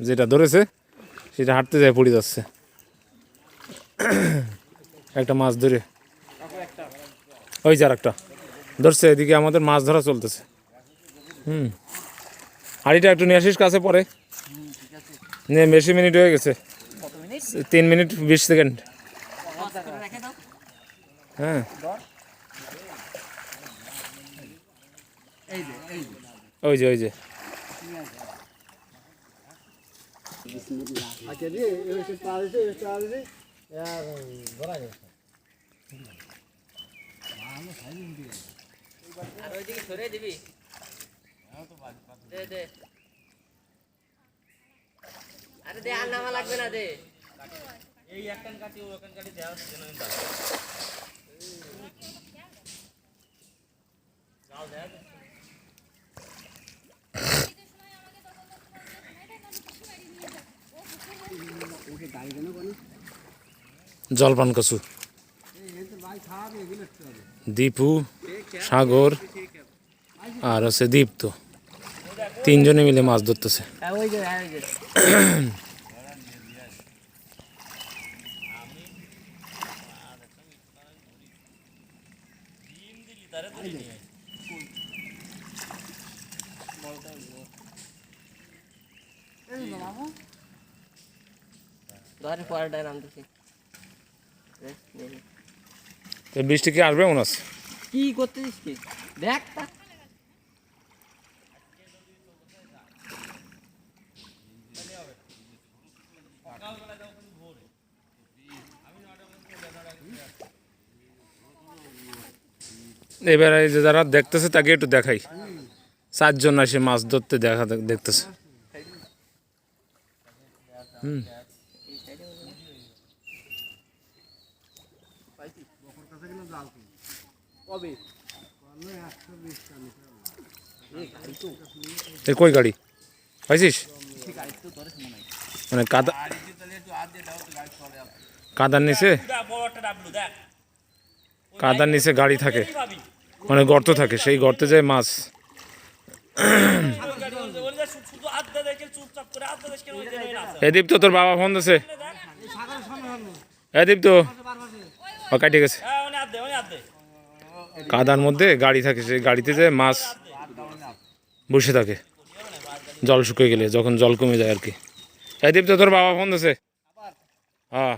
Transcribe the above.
যেটা ধরেছে, সেটা হাঁটতে যায়, পড়ে যাচ্ছে। একটা মাছ ধরে। ওই যার একটা ধরছে, এদিকে আমাদের মাছ ধরা চলতেছে। হুম। হাড়িটা একটু নিয়ে আসিস, কাছে পরে। নে বেশি মিনিট হয়ে গেছে। তিন মিনিট বিশ সেকেন্ড হ্যাঁ। ওই যে ওই যে আচ্ছা রে এবার সে পা দিছে এবার পা দিছে আর ধরা আর ওইদিকে সরে দিবি দে দে আরে দে আর নামা লাগবে না দে জলপান কচু। দীপু সাগর আর হচ্ছে দীপ্ত। তিনজনে মিলে মাছ ধরতেছে। পরেরটায় নামতেছি তো বৃষ্টি কি আসবে মনে আছে কি করতেছিস কি? দেখ তা। এবার এই যে যারা দেখতেছে তাকে একটু দেখাই। চারজন আসে মাছ ধরতে দেখা দেখতেছে। হুম। কবে? কই গাড়ি? পাইছিস? মানে কাদা কাদার নিচে? কাদার নিচে গাড়ি থাকে। মানে গর্ত থাকে, সেই গর্তে যায় মাছ। এদীপ তো তোর বাবা ফোন দিছে। এদীপ তো কাটে গেছে। কাদার মধ্যে গাড়ি থাকে, সেই গাড়িতে যে মাছ বসে থাকে, জল শুকিয়ে গেলে, যখন জল কমে যায় আর কি। এদীপ তো তোর বাবা ফোন দিছে। হ্যাঁ।